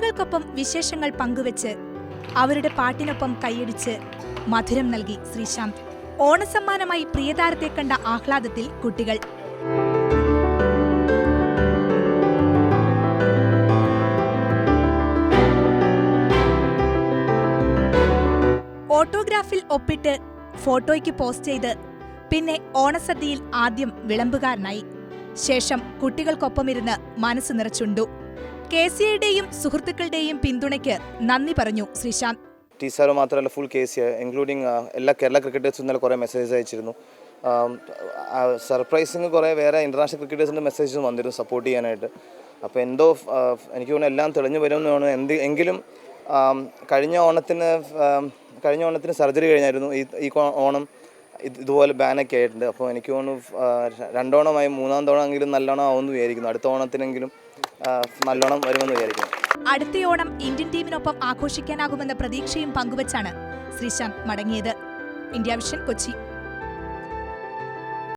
കുട്ടികൾക്കൊപ്പം വിശേഷങ്ങൾ പങ്കുവെച്ച് അവരുടെ പാട്ടിനൊപ്പം കൈയടിച്ച് മധുരം നൽകി ശ്രീശാന്ത് ഓണസമ്മാനമായി പ്രിയതാരത്തെ കണ്ട ആഹ്ലാദത്തിൽ കുട്ടികൾ. ഓട്ടോഗ്രാഫിൽ ഒപ്പിട്ട് ഫോട്ടോയ്ക്ക് പോസ്റ്റ് ചെയ്ത് പിന്നെ ഓണസദ്യയിൽ ആദ്യം വിളമ്പുകാരനായി. ശേഷം കുട്ടികൾക്കൊപ്പമിരുന്ന് മനസ്സ് നിറച്ചുണ്ടു. കെ സി ഐയുടെയും സുഹൃത്തുക്കളുടെയും പിന്തുണയ്ക്ക് നന്ദി പറഞ്ഞു ശ്രീശാന്ത് ടി സാർ മാത്രമല്ല ഫുൾ കെ സി ഇൻക്ലൂഡിങ് എല്ലാ കേരള ക്രിക്കറ്റേഴ്സും ഇന്നലെ കുറേ മെസ്സേജ് അയച്ചിരുന്നു. സർപ്രൈസിങ് കുറേ വേറെ ഇന്റർനാഷണൽ ക്രിക്കറ്റേഴ്സിന്റെ മെസ്സേജും വന്നിരുന്നു സപ്പോർട്ട് ചെയ്യാനായിട്ട്. അപ്പോൾ എന്തോ എനിക്ക് തോന്നുന്നു എല്ലാം തെളിഞ്ഞു വരുമെന്നാണ് എന്ത് എങ്കിലും കഴിഞ്ഞ ഓണത്തിന് കഴിഞ്ഞ ഓണത്തിന് സർജറി കഴിഞ്ഞായിരുന്നു. ഈ ഈ ഓണം ഇത് ഇതുപോലെ ബാനൊക്കെ ആയിട്ടുണ്ട്. അപ്പോൾ എനിക്ക് തോന്നുന്നു രണ്ടോണമായി മൂന്നാം തവണ എങ്കിലും നല്ലോണം ആവുമെന്ന് വിചാരിക്കുന്നു. അടുത്ത ഓണത്തിനെങ്കിലും നല്ലോണം വരുമെന്ന് വിചാരിക്കുന്നു. അടുത്ത ഓണം ഇന്ത്യൻ ടീമിനൊപ്പം ആഘോഷിക്കാനാകുമെന്ന പ്രതീക്ഷയും പങ്കുവച്ചാണ് ശ്രീശാന്ത് മടങ്ങിയത്. India Vision Kochi.